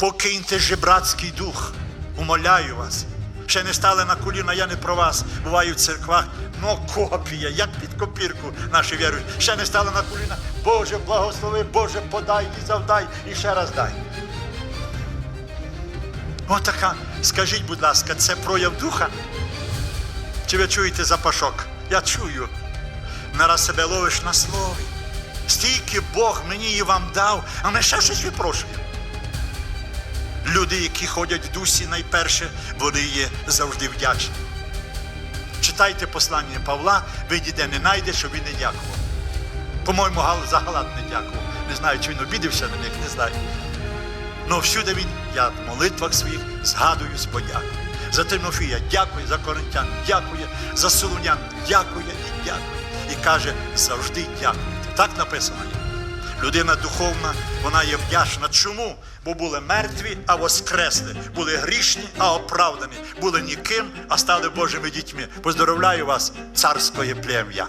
Покиньте жебрацький дух. Умоляю вас. Ще не стали на коліна, я не про вас. Буваю в церквах. Ну, копія, як під копірку наші вірують. Ще не стали на коліна. Боже, благослови, Боже, подай і завдай, і ще раз дай. Отака, скажіть, будь ласка, це прояв духа? Чи ви чуєте запашок? Я чую. Нараз себе ловиш на слові. Стільки Бог мені і вам дав, а ми ще щось випрошуємо. Люди, які ходять в дусі найперше, вони є завжди вдячні. Читайте послання Павла, ви ніде не знайдете, щоб він не дякував. По-моєму, за Галат не дякував. Не знаю, чи він обідався на них, не знаю. Ну всюди він, я в молитвах своїх згадую з подякою. За Тимофія дякую, за Коринтян дякує, за Солунян дякує і дякує. І каже, завжди дякуйте. Так написано. Людина духовна, вона є вдячна. Чому? Бо були мертві, а воскресли, були грішні, а оправдані, були ніким, а стали Божими дітьми. Поздоровляю вас, царське плем'я.